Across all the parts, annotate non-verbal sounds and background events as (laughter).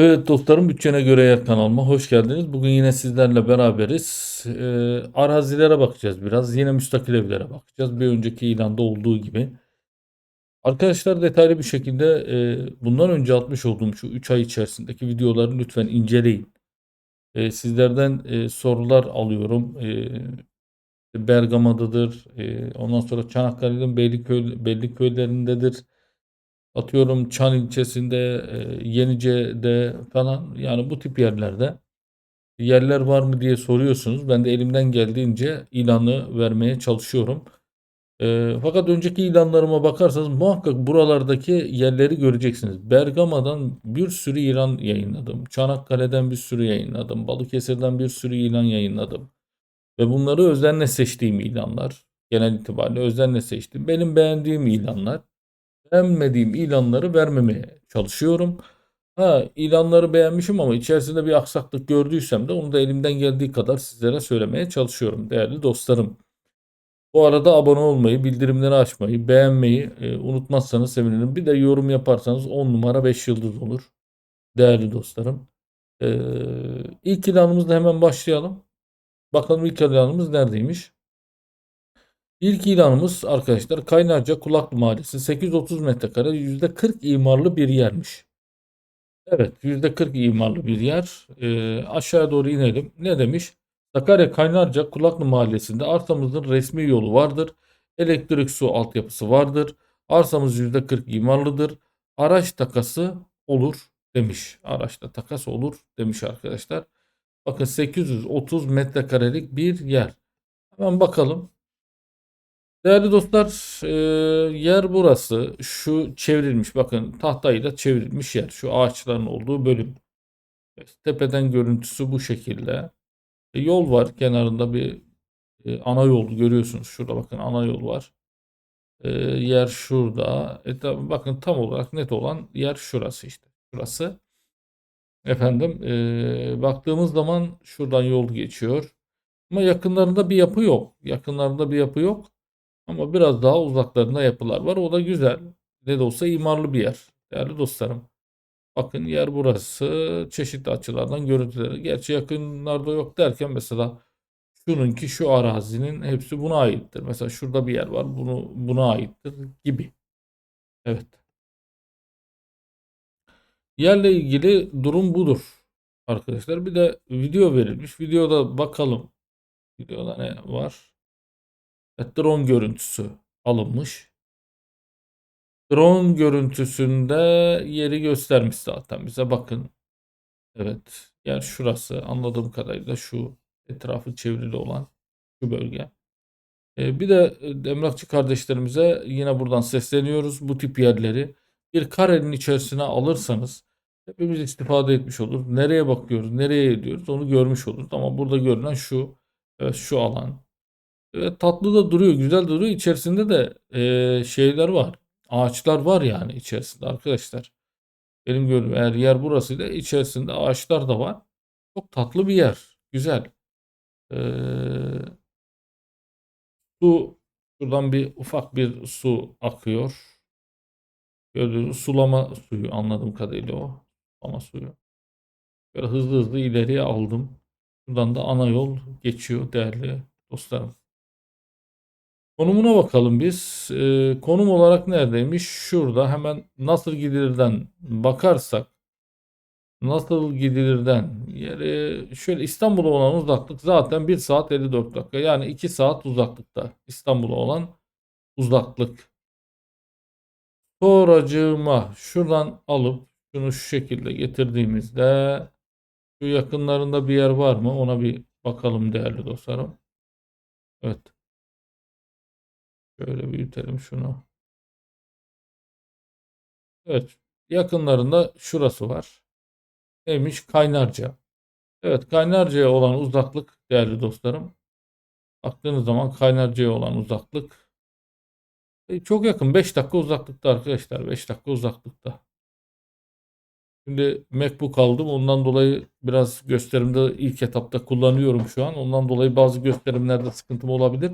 Evet dostlarım Bütçene Göre Yer kanalıma hoş geldiniz. Bugün yine sizlerle beraberiz. Ee, arazilere bakacağız biraz. Yine müstakil evlere bakacağız. Bir önceki ilanda olduğu gibi. Arkadaşlar detaylı bir şekilde e, bundan önce atmış olduğum şu 3 ay içerisindeki videoları lütfen inceleyin. E, sizlerden e, sorular alıyorum. E, Bergama'dadır. E, ondan sonra Çanakkale'nin Beyliköy, Beylikköylerindedir. Atıyorum Çan ilçesinde, e, Yenice'de falan yani bu tip yerlerde yerler var mı diye soruyorsunuz. Ben de elimden geldiğince ilanı vermeye çalışıyorum. E, fakat önceki ilanlarıma bakarsanız muhakkak buralardaki yerleri göreceksiniz. Bergama'dan bir sürü ilan yayınladım. Çanakkale'den bir sürü yayınladım. Balıkesir'den bir sürü ilan yayınladım. Ve bunları özenle seçtiğim ilanlar. Genel itibariyle özenle seçtim. Benim beğendiğim ilanlar beğenmediğim ilanları vermemeye çalışıyorum. Ha ilanları beğenmişim ama içerisinde bir aksaklık gördüysem de onu da elimden geldiği kadar sizlere söylemeye çalışıyorum değerli dostlarım. Bu arada abone olmayı, bildirimleri açmayı, beğenmeyi e, unutmazsanız sevinirim. Bir de yorum yaparsanız 10 numara 5 yıldız olur değerli dostlarım. Ee, ilk ilanımızla hemen başlayalım. Bakalım ilk ilanımız neredeymiş? İlk ilanımız arkadaşlar Kaynarca Kulaklı Mahallesi 830 metrekare %40 imarlı bir yermiş. Evet %40 imarlı bir yer. Ee, aşağıya doğru inelim. Ne demiş? Sakarya Kaynarca Kulaklı Mahallesi'nde arsamızın resmi yolu vardır. Elektrik su altyapısı vardır. Arsamız %40 imarlıdır. Araç takası olur demiş. Araçta takas olur demiş arkadaşlar. Bakın 830 metrekarelik bir yer. Hemen bakalım. Değerli dostlar, e, yer burası. Şu çevrilmiş, bakın tahtayla çevrilmiş yer. Şu ağaçların olduğu bölüm. Tepeden görüntüsü bu şekilde. E, yol var kenarında bir e, ana yol görüyorsunuz. Şurada bakın ana yol var. Yer şurada. E, tabi bakın tam olarak net olan yer şurası işte. Şurası. Efendim, baktığımız zaman şuradan yol geçiyor. Ama yakınlarında bir yapı yok. Yakınlarında bir yapı yok. Ama biraz daha uzaklarında yapılar var. O da güzel. Ne de olsa imarlı bir yer. Değerli dostlarım. Bakın yer burası. Çeşitli açılardan görüntüleri. Gerçi yakınlarda yok derken mesela şununki şu arazinin hepsi buna aittir. Mesela şurada bir yer var. Bunu buna aittir gibi. Evet. Yerle ilgili durum budur. Arkadaşlar bir de video verilmiş. Videoda bakalım. Videoda ne var? Evet, drone görüntüsü alınmış. Drone görüntüsünde yeri göstermiş zaten bize bakın. Evet yer şurası anladığım kadarıyla şu etrafı çevrili olan şu bölge. Ee, bir de emlakçı kardeşlerimize yine buradan sesleniyoruz. Bu tip yerleri bir karenin içerisine alırsanız hepimiz istifade etmiş olur. Nereye bakıyoruz, nereye ediyoruz onu görmüş oluruz. Ama burada görünen şu, evet, şu alan. Evet, tatlı da duruyor, güzel duruyor. İçerisinde de e, şeyler var. Ağaçlar var yani içerisinde arkadaşlar. Benim gördüğüm eğer yer burasıyla içerisinde ağaçlar da var. Çok tatlı bir yer. Güzel. Ee, su şuradan bir ufak bir su akıyor. Gördüğünüz sulama suyu anladığım kadarıyla o. Sulama suyu. Böyle hızlı hızlı ileriye aldım. Buradan da ana yol geçiyor değerli dostlarım. Konumuna bakalım biz. Ee, konum olarak neredeymiş? Şurada hemen nasıl gidilirden bakarsak nasıl gidilirden yeri şöyle İstanbul'a olan uzaklık zaten 1 saat 54 dakika. Yani 2 saat uzaklıkta İstanbul'a olan uzaklık. Sonracığıma şuradan alıp şunu şu şekilde getirdiğimizde şu yakınlarında bir yer var mı? Ona bir bakalım değerli dostlarım. Evet. Şöyle büyütelim şunu. Evet. Yakınlarında şurası var. Neymiş? Kaynarca. Evet. Kaynarca'ya olan uzaklık değerli dostlarım. Baktığınız zaman Kaynarca'ya olan uzaklık e, çok yakın. 5 dakika uzaklıkta arkadaşlar. 5 dakika uzaklıkta. Şimdi MacBook aldım. Ondan dolayı biraz gösterimde ilk etapta kullanıyorum şu an. Ondan dolayı bazı gösterimlerde sıkıntım olabilir.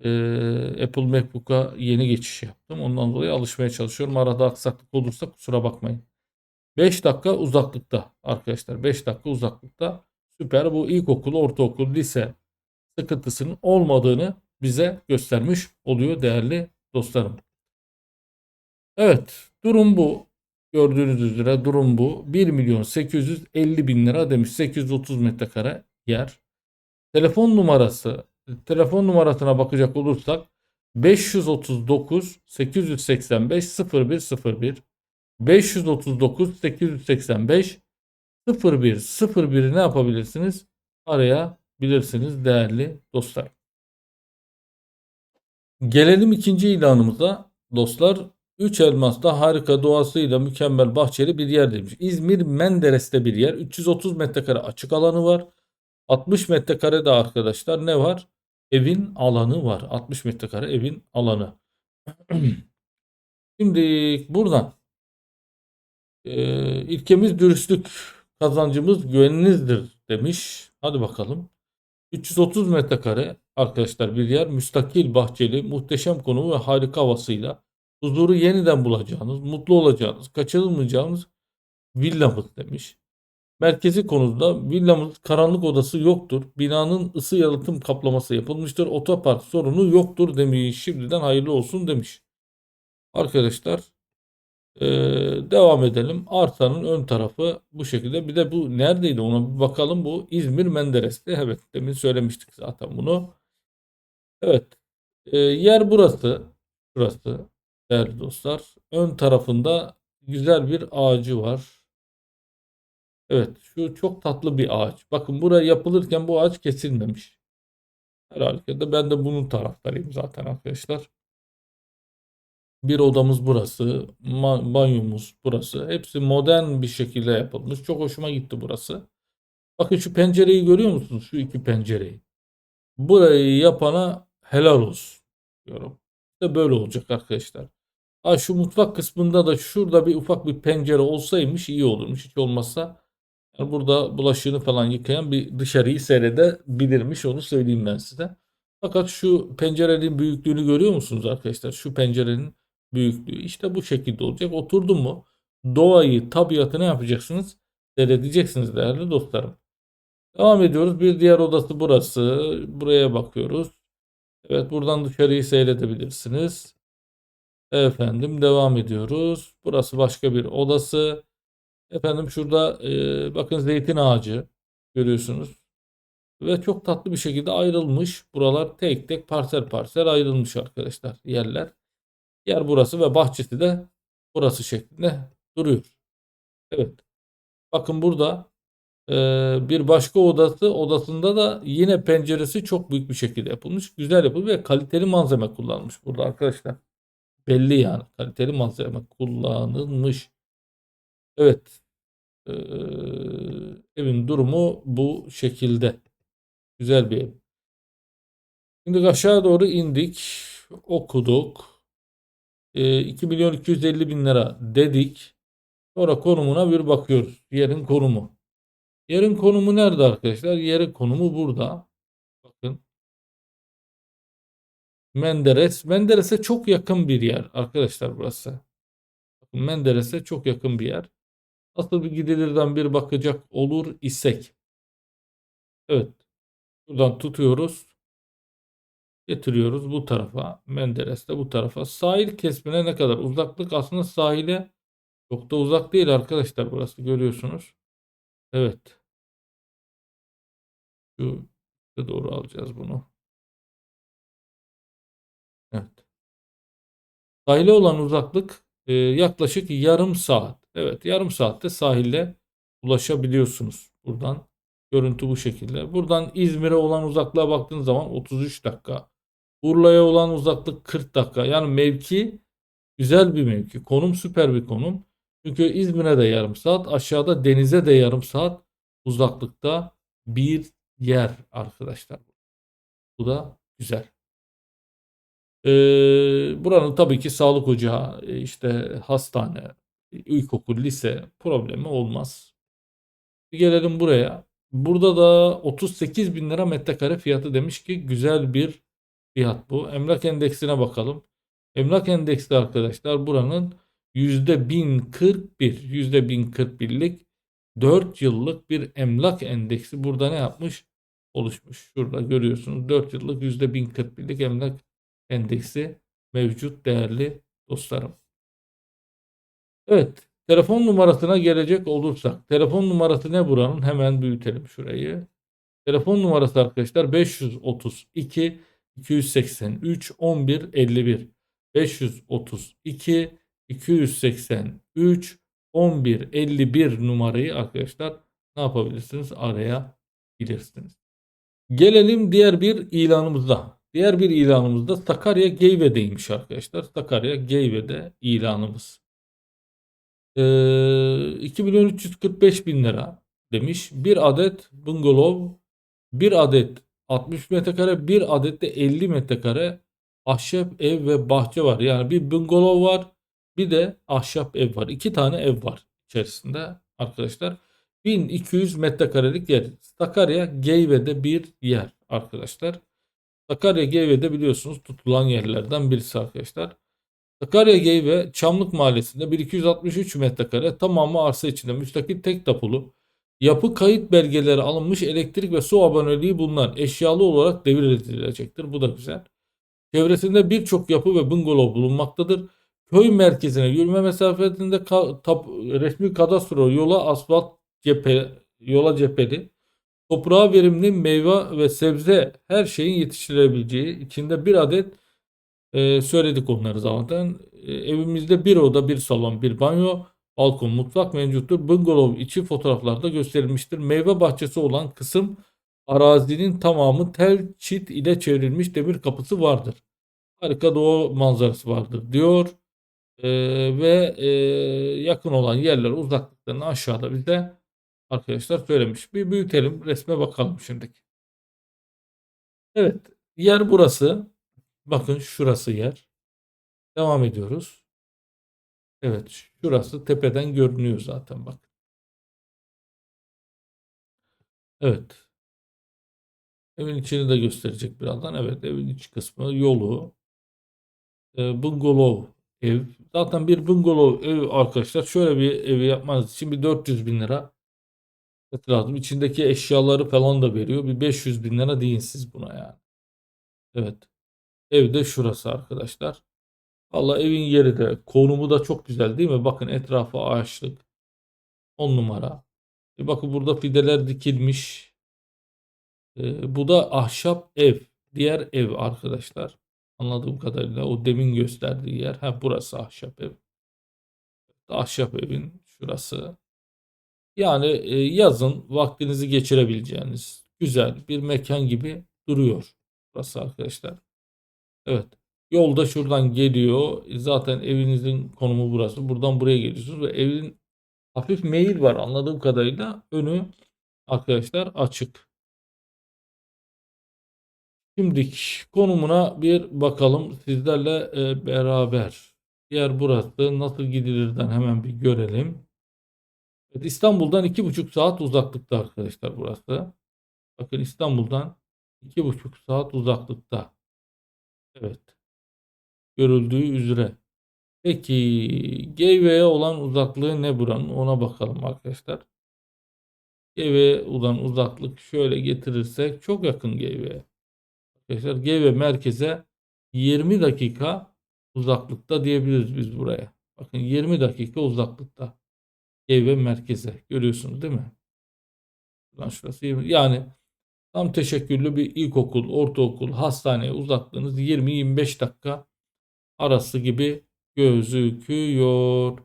Ee, Apple MacBook'a yeni geçiş yaptım. Ondan dolayı alışmaya çalışıyorum. Arada aksaklık olursa kusura bakmayın. 5 dakika uzaklıkta arkadaşlar. 5 dakika uzaklıkta. Süper. Bu ilkokul, ortaokul, lise sıkıntısının olmadığını bize göstermiş oluyor değerli dostlarım. Evet. Durum bu. Gördüğünüz üzere durum bu. 1 milyon 850 bin lira demiş. 830 metrekare yer. Telefon numarası. Telefon numarasına bakacak olursak 539 885 0101 539 885 01 01'i ne yapabilirsiniz? Arayabilirsiniz değerli dostlar. Gelelim ikinci ilanımıza. Dostlar 3 Elmas'ta harika doğasıyla mükemmel bahçeli bir yer demiş. İzmir Menderes'te bir yer. 330 metrekare açık alanı var. 60 metrekare de arkadaşlar ne var? Evin alanı var. 60 metrekare evin alanı. (clears throat) Şimdi buradan e, ilkemiz dürüstlük, kazancımız güveninizdir demiş. Hadi bakalım. 330 metrekare arkadaşlar bir yer. Müstakil, bahçeli, muhteşem konumu ve harika havasıyla huzuru yeniden bulacağınız, mutlu olacağınız, kaçırılmayacağınız villamız demiş. Merkezi konusunda villamız karanlık odası yoktur. Binanın ısı yalıtım kaplaması yapılmıştır. Otopark sorunu yoktur demiş. Şimdiden hayırlı olsun demiş. Arkadaşlar ee, devam edelim. Arsanın ön tarafı bu şekilde. Bir de bu neredeydi ona bir bakalım. Bu İzmir Menderes'te. Evet demin söylemiştik zaten bunu. Evet. Ee, yer burası. Burası değerli dostlar. Ön tarafında güzel bir ağacı var. Evet şu çok tatlı bir ağaç. Bakın buraya yapılırken bu ağaç kesilmemiş. Her halükarda ben de bunun taraftarıyım zaten arkadaşlar. Bir odamız burası. Banyomuz burası. Hepsi modern bir şekilde yapılmış. Çok hoşuma gitti burası. Bakın şu pencereyi görüyor musunuz? Şu iki pencereyi. Burayı yapana helal olsun diyorum. İşte böyle olacak arkadaşlar. Ha, şu mutfak kısmında da şurada bir ufak bir pencere olsaymış iyi olurmuş. Hiç olmazsa burada bulaşığını falan yıkayan bir dışarıyı seyredebilirmiş onu söyleyeyim ben size. Fakat şu pencerenin büyüklüğünü görüyor musunuz arkadaşlar? Şu pencerenin büyüklüğü işte bu şekilde olacak. Oturdum mu doğayı, tabiatı ne yapacaksınız? Seyredeceksiniz değerli dostlarım. Devam ediyoruz. Bir diğer odası burası. Buraya bakıyoruz. Evet buradan dışarıyı seyredebilirsiniz. Efendim devam ediyoruz. Burası başka bir odası. Efendim şurada e, bakın zeytin ağacı görüyorsunuz. Ve çok tatlı bir şekilde ayrılmış. Buralar tek tek parsel parsel ayrılmış arkadaşlar yerler. Yer burası ve bahçesi de burası şeklinde duruyor. Evet. Bakın burada e, bir başka odası odasında da yine penceresi çok büyük bir şekilde yapılmış. Güzel yapılmış ve kaliteli malzeme kullanılmış burada arkadaşlar. Belli yani kaliteli malzeme kullanılmış. Evet. Ee, evin durumu bu şekilde. Güzel bir ev. Şimdi aşağı doğru indik. Okuduk. Ee, 2 milyon 250 bin lira dedik. Sonra konumuna bir bakıyoruz. Yerin konumu. Yerin konumu nerede arkadaşlar? Yerin konumu burada. Bakın. Menderes. Menderes'e çok yakın bir yer arkadaşlar burası. Menderes'e çok yakın bir yer. Nasıl bir gidilirden bir bakacak olur isek. Evet. Buradan tutuyoruz. Getiriyoruz bu tarafa. Menderes'te bu tarafa. Sahil kesmine ne kadar uzaklık? Aslında sahile çok da uzak değil arkadaşlar burası görüyorsunuz. Evet. Şu doğru alacağız bunu. Evet. Sahile olan uzaklık e, yaklaşık yarım saat. Evet yarım saatte sahile ulaşabiliyorsunuz. Buradan görüntü bu şekilde. Buradan İzmir'e olan uzaklığa baktığınız zaman 33 dakika. Urla'ya olan uzaklık 40 dakika. Yani mevki güzel bir mevki. Konum süper bir konum. Çünkü İzmir'e de yarım saat, aşağıda denize de yarım saat uzaklıkta bir yer arkadaşlar. Bu da güzel. Ee, buranın tabii ki sağlık ocağı, işte hastane, ilkokul, lise problemi olmaz. Gelelim buraya. Burada da 38 bin lira metrekare fiyatı demiş ki güzel bir fiyat bu. Emlak endeksine bakalım. Emlak endeksi arkadaşlar buranın yüzde 1041 yüzde 1041'lik 4 yıllık bir emlak endeksi burada ne yapmış? Oluşmuş. Şurada görüyorsunuz 4 yıllık yüzde 1041'lik emlak endeksi mevcut değerli dostlarım. Evet. Telefon numarasına gelecek olursak. Telefon numarası ne buranın? Hemen büyütelim şurayı. Telefon numarası arkadaşlar 532 283 11 51 532 283 11 51 numarayı arkadaşlar ne yapabilirsiniz? Arayabilirsiniz. Gelelim diğer bir ilanımıza. Diğer bir ilanımızda Sakarya Geyve'deymiş arkadaşlar. Sakarya Geyve'de ilanımız. Ee, 2 milyon 345 bin lira demiş. Bir adet bungalov, bir adet 60 metrekare, bir adet de 50 metrekare ahşap ev ve bahçe var. Yani bir bungalov var, bir de ahşap ev var. İki tane ev var içerisinde arkadaşlar. 1200 metrekarelik yer. Sakarya Geyve'de bir yer arkadaşlar. Sakarya Geyve'de biliyorsunuz tutulan yerlerden birisi arkadaşlar. Sakarya Geyve Çamlık Mahallesi'nde 1263 metrekare tamamı arsa içinde müstakil tek tapulu yapı kayıt belgeleri alınmış elektrik ve su aboneliği bulunan eşyalı olarak devredilecektir. Bu da güzel. Çevresinde birçok yapı ve bungalov bulunmaktadır. Köy merkezine yürüme mesafesinde ka- tap- resmi kadastro yola asfalt cephe yola cepheli toprağa verimli meyve ve sebze her şeyin yetiştirilebileceği içinde bir adet e, söyledik onları zaten. E, evimizde bir oda, bir salon, bir banyo, balkon, mutfak mevcuttur. Bungalov içi fotoğraflarda gösterilmiştir. Meyve bahçesi olan kısım arazinin tamamı tel çit ile çevrilmiş demir kapısı vardır. Harika doğu manzarası vardır diyor. E, ve e, yakın olan yerler uzaklıklarını aşağıda bize arkadaşlar söylemiş. Bir büyütelim resme bakalım şimdiki. Evet yer burası. Bakın şurası yer. Devam ediyoruz. Evet şurası tepeden görünüyor zaten bak. Evet. Evin içini de gösterecek birazdan. Evet evin iç kısmı yolu. E, bungalov ev. Zaten bir bungalov ev arkadaşlar şöyle bir evi yapmanız için bir 400 bin lira lazım. İçindeki eşyaları falan da veriyor. Bir 500 bin lira deyin siz buna yani. Evet. Evde şurası arkadaşlar. Valla evin yeri de konumu da çok güzel değil mi? Bakın etrafı ağaçlık. 10 numara. E bakın burada fideler dikilmiş. E, bu da ahşap ev. Diğer ev arkadaşlar. Anladığım kadarıyla o demin gösterdiği yer. Ha burası ahşap ev. Ahşap evin şurası. Yani e, yazın vaktinizi geçirebileceğiniz güzel bir mekan gibi duruyor. Burası arkadaşlar. Evet. Yolda şuradan geliyor. Zaten evinizin konumu burası. Buradan buraya geliyorsunuz ve evin hafif meyil var anladığım kadarıyla. Önü arkadaşlar açık. Şimdi konumuna bir bakalım sizlerle e, beraber. Yer burası. Nasıl gidilirden hemen bir görelim. Evet, İstanbul'dan 2,5 saat uzaklıkta arkadaşlar burası. Bakın İstanbul'dan 2,5 saat uzaklıkta. Evet. Görüldüğü üzere. Peki Geyve'ye olan uzaklığı ne buranın? Ona bakalım arkadaşlar. Geyve'ye olan uzaklık şöyle getirirsek çok yakın Geyve'ye. Arkadaşlar Geyve merkeze 20 dakika uzaklıkta diyebiliriz biz buraya. Bakın 20 dakika uzaklıkta. Geyve merkeze. Görüyorsunuz değil mi? Buradan şurası 20. Yani tam teşekküllü bir ilkokul, ortaokul, hastaneye uzaklığınız 20-25 dakika arası gibi gözüküyor.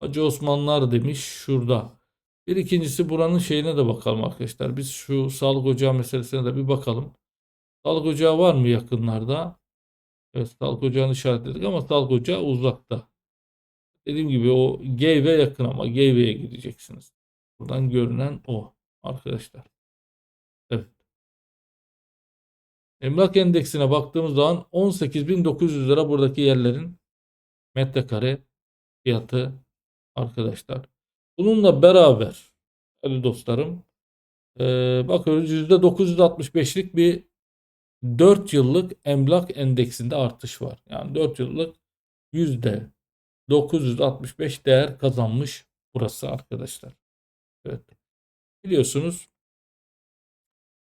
Hacı Osmanlar demiş şurada. Bir ikincisi buranın şeyine de bakalım arkadaşlar. Biz şu sağlık ocağı meselesine de bir bakalım. Sağlık ocağı var mı yakınlarda? Evet sağlık ocağını işaretledik ama sağlık ocağı uzakta. Dediğim gibi o Geyve yakın ama Geyve'ye gideceksiniz. Buradan görünen o arkadaşlar. Evet. Emlak endeksine baktığımız zaman 18.900 lira buradaki yerlerin metrekare fiyatı arkadaşlar. Bununla beraber hadi dostlarım e, bakıyoruz %965'lik bir 4 yıllık emlak endeksinde artış var. Yani 4 yıllık yüzde 965 değer kazanmış burası arkadaşlar. Evet. Biliyorsunuz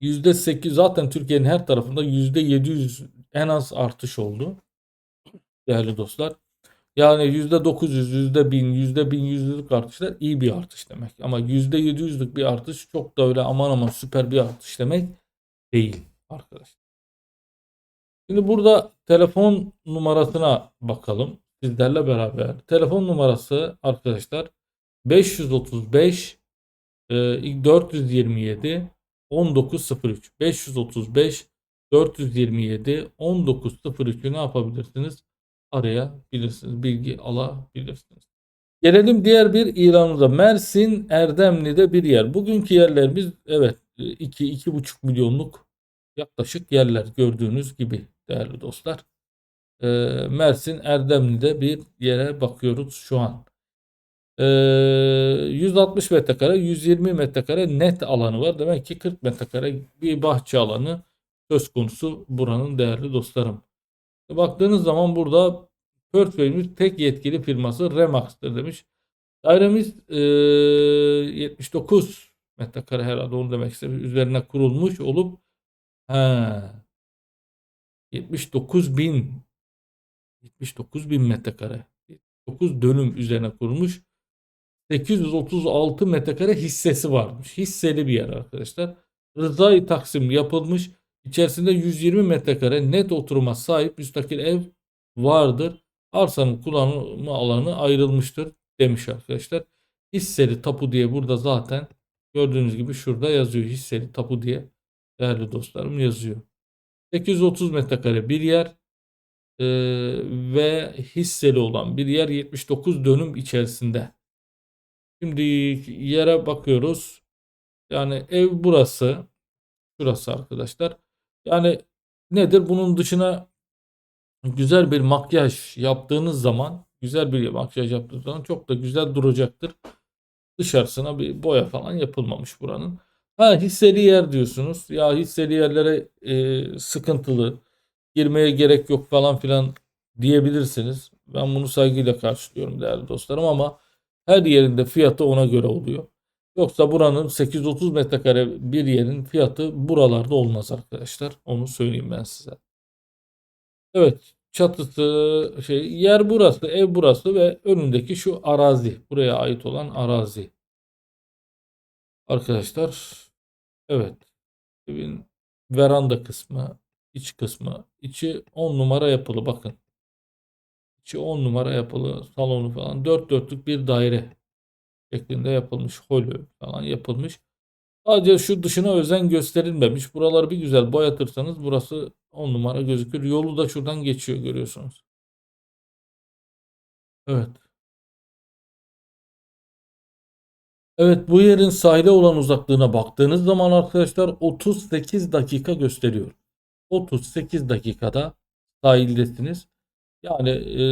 %8 zaten Türkiye'nin her tarafında %700 en az artış oldu. Değerli dostlar. Yani %900, %1000, %1100'lük artışlar iyi bir artış demek. Ama %700'lük bir artış çok da öyle aman aman süper bir artış demek değil arkadaşlar. Şimdi burada telefon numarasına bakalım sizlerle beraber. Telefon numarası arkadaşlar 535 e, 427 1903 535 427 1903'ü ne yapabilirsiniz? Arayabilirsiniz. Bilgi alabilirsiniz. Gelelim diğer bir ilanımıza. Mersin Erdemli'de bir yer. Bugünkü yerlerimiz evet 2-2,5 milyonluk yaklaşık yerler gördüğünüz gibi değerli dostlar. Ee, Mersin Erdemli'de bir yere bakıyoruz şu an. Ee, 160 metrekare 120 metrekare net alanı var. Demek ki 40 metrekare bir bahçe alanı söz konusu buranın değerli dostlarım. Baktığınız zaman burada portföyümüz tek yetkili firması Remax'tır demiş. Dairemiz e, 79 metrekare herhalde onu demek istedim. Üzerine kurulmuş olup he, 79 bin 79 bin metrekare 9 dönüm üzerine kurulmuş 836 metrekare hissesi varmış. Hisseli bir yer arkadaşlar. Rızayı taksim yapılmış. İçerisinde 120 metrekare net oturuma sahip müstakil ev vardır. Arsanın kullanımı alanı ayrılmıştır demiş arkadaşlar. Hisseli tapu diye burada zaten gördüğünüz gibi şurada yazıyor. Hisseli tapu diye değerli dostlarım yazıyor. 830 metrekare bir yer e, ve hisseli olan bir yer 79 dönüm içerisinde. Şimdi yere bakıyoruz. Yani ev burası. Şurası arkadaşlar. Yani nedir? Bunun dışına güzel bir makyaj yaptığınız zaman güzel bir makyaj yaptığınız zaman çok da güzel duracaktır. Dışarısına bir boya falan yapılmamış buranın. Ha hisseli yer diyorsunuz. Ya hisseli yerlere e, sıkıntılı girmeye gerek yok falan filan diyebilirsiniz. Ben bunu saygıyla karşılıyorum değerli dostlarım ama her yerinde fiyatı ona göre oluyor. Yoksa buranın 830 metrekare bir yerin fiyatı buralarda olmaz arkadaşlar. Onu söyleyeyim ben size. Evet çatısı şey yer burası ev burası ve önündeki şu arazi buraya ait olan arazi. Arkadaşlar evet evin veranda kısmı iç kısmı içi 10 numara yapılı bakın. İçi 10 numara yapılı salonu falan dört dörtlük bir daire şeklinde yapılmış. Holü falan yapılmış. Sadece şu dışına özen gösterilmemiş. Buraları bir güzel boyatırsanız burası 10 numara gözükür. Yolu da şuradan geçiyor görüyorsunuz. Evet. Evet bu yerin sahile olan uzaklığına baktığınız zaman arkadaşlar 38 dakika gösteriyor. 38 dakikada sahildesiniz. Yani e,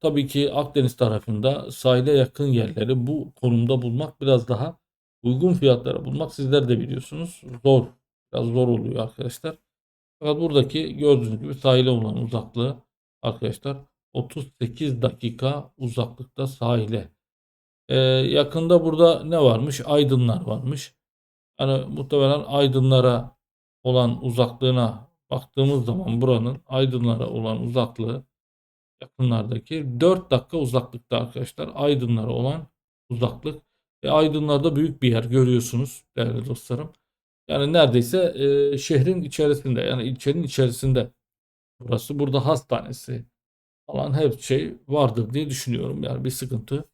tabii ki Akdeniz tarafında sahile yakın yerleri bu konumda bulmak biraz daha uygun fiyatlara bulmak sizler de biliyorsunuz zor. Biraz zor oluyor arkadaşlar. Fakat buradaki gördüğünüz gibi sahile olan uzaklığı arkadaşlar 38 dakika uzaklıkta sahile. Ee, yakında burada ne varmış? Aydınlar varmış. Yani muhtemelen aydınlara olan uzaklığına baktığımız zaman buranın aydınlara olan uzaklığı yakınlardaki 4 dakika uzaklıkta arkadaşlar aydınlara olan uzaklık. E, aydınlarda büyük bir yer görüyorsunuz değerli dostlarım. Yani neredeyse e, şehrin içerisinde yani ilçenin içerisinde burası burada hastanesi falan her şey vardır diye düşünüyorum. Yani bir sıkıntı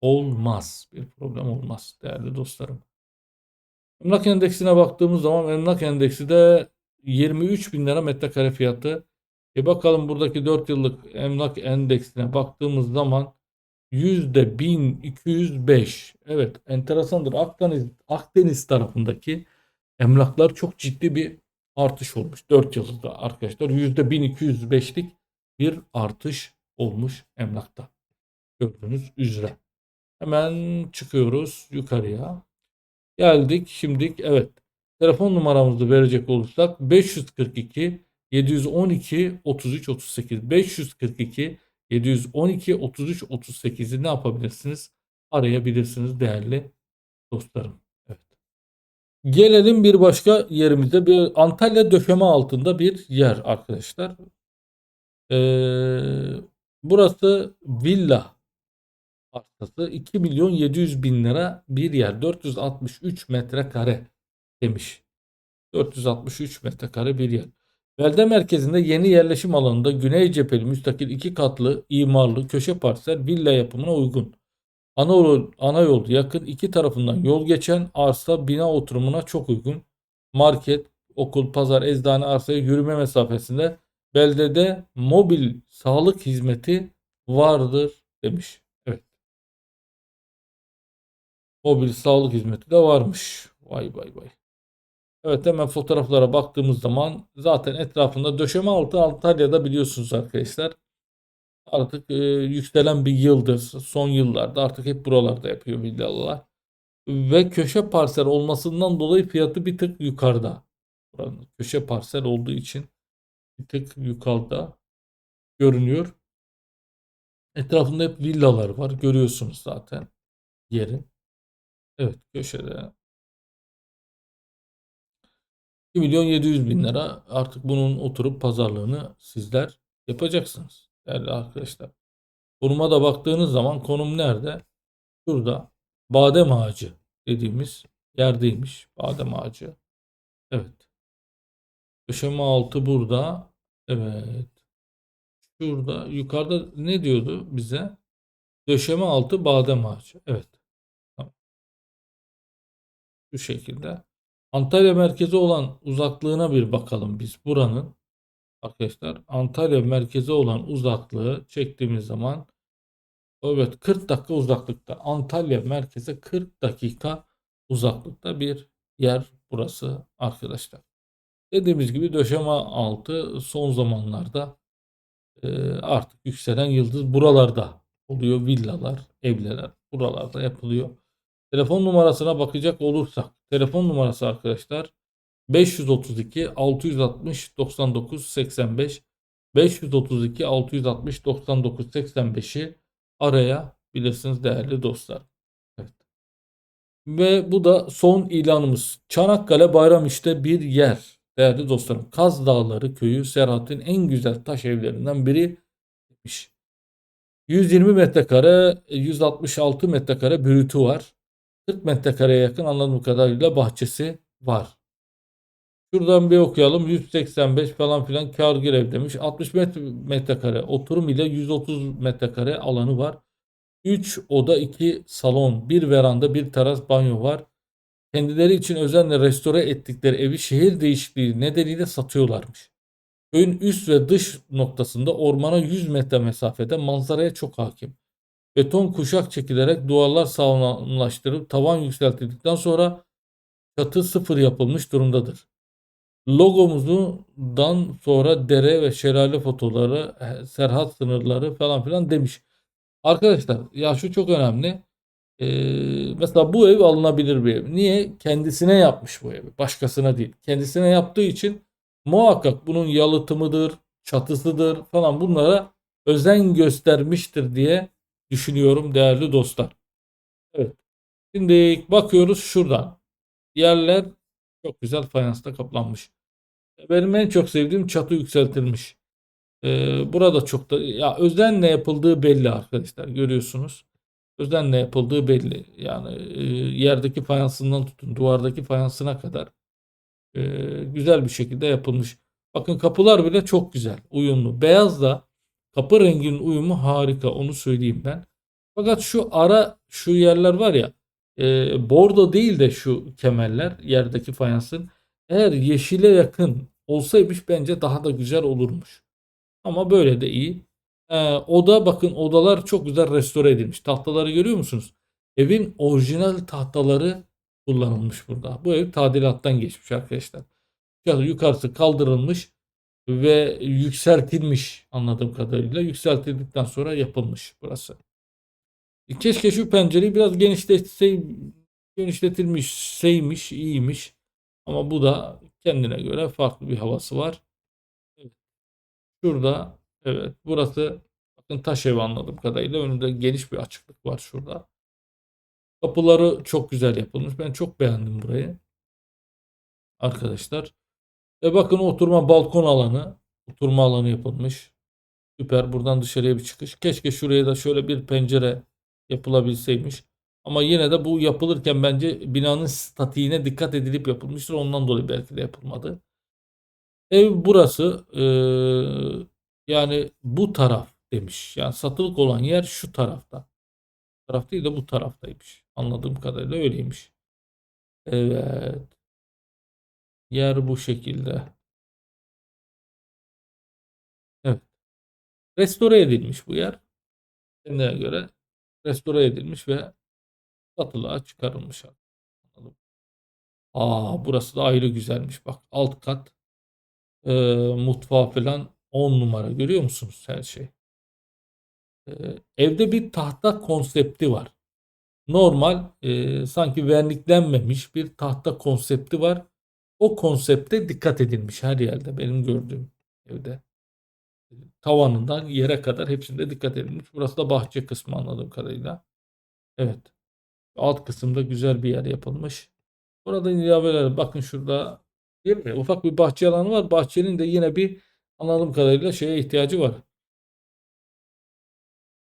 olmaz. Bir problem olmaz değerli dostlarım. Emlak endeksine baktığımız zaman emlak endeksi de 23 bin lira metrekare fiyatı. E bakalım buradaki 4 yıllık emlak endeksine baktığımız zaman yüzde 1205. Evet enteresandır. Akdeniz, Akdeniz tarafındaki emlaklar çok ciddi bir artış olmuş. 4 yılda arkadaşlar yüzde 1205'lik bir artış olmuş emlakta. Gördüğünüz üzere. Hemen çıkıyoruz yukarıya. Geldik şimdilik evet. Telefon numaramızı verecek olursak 542 712 33 38 542 712 33 38'i ne yapabilirsiniz? Arayabilirsiniz değerli dostlarım. Evet. Gelelim bir başka yerimize. Bir Antalya döşeme altında bir yer arkadaşlar. Ee, burası villa arsası 2 milyon 700 bin lira bir yer. 463 metrekare demiş. 463 metrekare bir yer. Belde merkezinde yeni yerleşim alanında güney cepheli müstakil iki katlı imarlı köşe parsel villa yapımına uygun. Ana ana yol yakın iki tarafından yol geçen arsa bina oturumuna çok uygun. Market, okul, pazar, eczane arsaya yürüme mesafesinde beldede mobil sağlık hizmeti vardır demiş. Evet. Mobil sağlık hizmeti de varmış. Vay vay vay. Evet hemen fotoğraflara baktığımız zaman zaten etrafında döşeme altı Antalya'da biliyorsunuz arkadaşlar. Artık e, yükselen bir yıldır. Son yıllarda artık hep buralarda yapıyor villalar. Ve köşe parsel olmasından dolayı fiyatı bir tık yukarıda. Buranın köşe parsel olduğu için bir tık yukarıda görünüyor. Etrafında hep villalar var. Görüyorsunuz zaten yerin. Evet köşede 2 milyon 700 bin lira artık bunun oturup pazarlığını sizler yapacaksınız değerli arkadaşlar. Konuma da baktığınız zaman konum nerede? Şurada badem ağacı dediğimiz yerdeymiş badem ağacı. Evet. Döşeme altı burada. Evet. Şurada yukarıda ne diyordu bize? Döşeme altı badem ağacı. Evet. Tamam. Şu şekilde. Antalya merkezi olan uzaklığına bir bakalım biz buranın. Arkadaşlar Antalya merkezi olan uzaklığı çektiğimiz zaman evet 40 dakika uzaklıkta. Antalya merkeze 40 dakika uzaklıkta bir yer burası arkadaşlar. Dediğimiz gibi döşeme altı son zamanlarda e, artık yükselen yıldız buralarda oluyor. Villalar, evler buralarda yapılıyor. Telefon numarasına bakacak olursak telefon numarası arkadaşlar 532 660 99 85 532 660 99 85'i arayabilirsiniz değerli dostlar. Evet. Ve bu da son ilanımız. Çanakkale Bayramiş'te bir yer. Değerli dostlarım Kaz Dağları köyü Serhat'ın en güzel taş evlerinden biri demiş. 120 metrekare 166 metrekare bürütü var. 40 metrekareye yakın anladığım kadarıyla bahçesi var. Şuradan bir okuyalım. 185 falan filan kargir ev demiş. 60 metrekare oturum ile 130 metrekare alanı var. 3 oda 2 salon, bir veranda, bir teras banyo var. Kendileri için özenle restore ettikleri evi şehir değişikliği nedeniyle satıyorlarmış. Köyün üst ve dış noktasında ormana 100 metre mesafede manzaraya çok hakim. Beton kuşak çekilerek duvarlar sağlamlaştırıp tavan yükseltildikten sonra çatı sıfır yapılmış durumdadır. Logomuzdan sonra dere ve şelale fotoları, serhat sınırları falan filan demiş. Arkadaşlar ya şu çok önemli. Ee, mesela bu ev alınabilir bir ev. Niye? Kendisine yapmış bu evi. Başkasına değil. Kendisine yaptığı için muhakkak bunun yalıtımıdır, çatısıdır falan bunlara özen göstermiştir diye düşünüyorum değerli dostlar. Evet. Şimdi bakıyoruz şuradan. Yerler çok güzel fayansla kaplanmış. Benim en çok sevdiğim çatı yükseltilmiş. Ee, burada çok da ya özenle yapıldığı belli arkadaşlar görüyorsunuz. Özenle yapıldığı belli. Yani e, yerdeki fayansından tutun duvardaki fayansına kadar e, güzel bir şekilde yapılmış. Bakın kapılar bile çok güzel, uyumlu. Beyaz da kapı renginin uyumu harika onu söyleyeyim ben. Fakat şu ara şu yerler var ya e, bordo değil de şu kemerler yerdeki fayansın eğer yeşile yakın olsaymış bence daha da güzel olurmuş. Ama böyle de iyi. Ee, oda bakın odalar çok güzel restore edilmiş. Tahtaları görüyor musunuz? Evin orijinal tahtaları kullanılmış burada. Bu ev tadilattan geçmiş arkadaşlar. Yukarısı kaldırılmış ve yükseltilmiş anladığım kadarıyla. Yükseltildikten sonra yapılmış burası. Keşke şu pencereyi biraz genişletse, genişletilmişseymiş, iyiymiş. Ama bu da kendine göre farklı bir havası var. Şurada evet burası Bakın taş ev anladığım kadarıyla önünde geniş bir açıklık var şurada. Kapıları çok güzel yapılmış. Ben çok beğendim burayı. Arkadaşlar. E bakın oturma balkon alanı. Oturma alanı yapılmış. Süper. Buradan dışarıya bir çıkış. Keşke şuraya da şöyle bir pencere yapılabilseymiş. Ama yine de bu yapılırken bence binanın statiğine dikkat edilip yapılmıştır. Ondan dolayı belki de yapılmadı. Ev burası. Ee, yani bu taraf demiş. Yani satılık olan yer şu tarafta. Bu taraf değil de bu taraftaymış. Anladığım kadarıyla öyleymiş. Evet. Yer bu şekilde. Evet. Restore edilmiş bu yer. Kendine göre restore edilmiş ve satılığa çıkarılmış. Aa burası da ayrı güzelmiş. Bak alt kat e, mutfağı falan 10 numara görüyor musunuz her şey? E, evde bir tahta konsepti var. Normal e, sanki verniklenmemiş bir tahta konsepti var. O konsepte dikkat edilmiş her yerde benim gördüğüm evde. Tavanından yere kadar hepsinde dikkat edilmiş. Burası da bahçe kısmı anladığım kadarıyla. Evet. Alt kısımda güzel bir yer yapılmış. Burada ilaveler bakın şurada değil mi? Ufak bir bahçe alanı var. Bahçenin de yine bir anladığım kadarıyla şeye ihtiyacı var.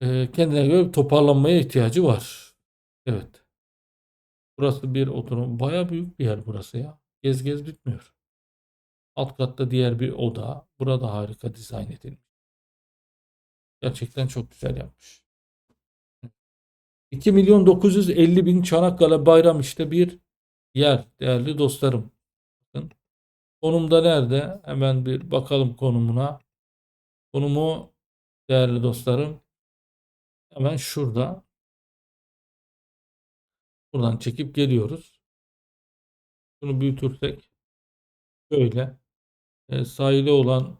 Ee, kendine göre toparlanmaya ihtiyacı var. Evet. Burası bir oturum. Baya büyük bir yer burası ya. Gez gez bitmiyor. Alt katta diğer bir oda. Burada harika dizayn edilmiş. Gerçekten çok güzel yapmış. 2 milyon 950 bin Çanakkale Bayram işte bir yer değerli dostlarım. Bakın. Konumda nerede? Hemen bir bakalım konumuna. Konumu değerli dostlarım. Hemen şurada. Buradan çekip geliyoruz. Bunu büyütürsek şöyle e, sahile olan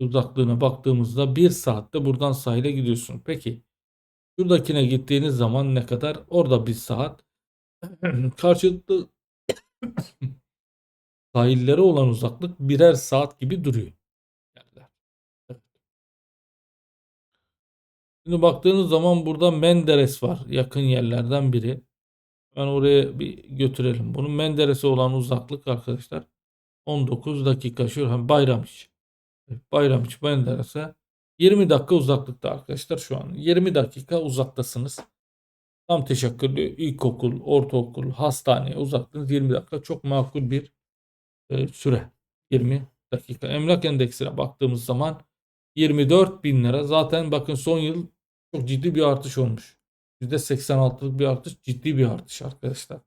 uzaklığına baktığımızda bir saatte buradan sahile gidiyorsun. Peki şuradakine gittiğiniz zaman ne kadar? Orada bir saat. (clears throat) Karşılıklı (clears throat) sahillere olan uzaklık birer saat gibi duruyor. Şimdi baktığınız zaman burada Menderes var. Yakın yerlerden biri. Ben oraya bir götürelim. Bunun Menderes'e olan uzaklık arkadaşlar 19 dakika şu an Bayramiç. Bayramiç Menderes'e 20 dakika uzaklıkta arkadaşlar şu an. 20 dakika uzaktasınız. Tam teşekkürlü ilkokul, ortaokul, hastaneye uzaklığınız 20 dakika. Çok makul bir e, süre. 20 dakika. Emlak endeksine baktığımız zaman 24 bin lira. Zaten bakın son yıl çok ciddi bir artış olmuş. %86'lık bir artış ciddi bir artış arkadaşlar.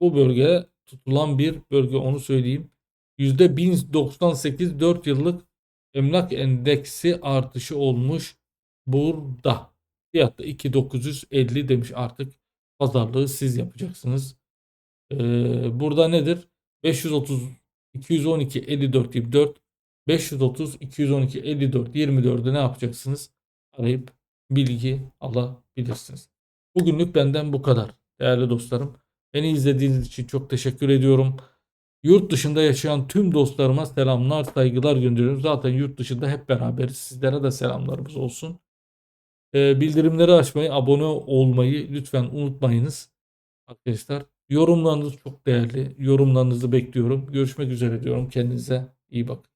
Bu bölge tutulan bir bölge onu söyleyeyim. %1098 4 yıllık emlak endeksi artışı olmuş burada. Fiyatta 2950 demiş artık pazarlığı siz yapacaksınız. Ee, burada nedir? 530 212 54 24 530 212 54 24'ü ne yapacaksınız? Arayıp bilgi alabilirsiniz. Bugünlük benden bu kadar değerli dostlarım. Beni izlediğiniz için çok teşekkür ediyorum. Yurt dışında yaşayan tüm dostlarıma selamlar, saygılar gönderiyorum. Zaten yurt dışında hep beraberiz. Sizlere de selamlarımız olsun. Ee, bildirimleri açmayı, abone olmayı lütfen unutmayınız. Arkadaşlar yorumlarınız çok değerli. Yorumlarınızı bekliyorum. Görüşmek üzere diyorum. Kendinize iyi bakın.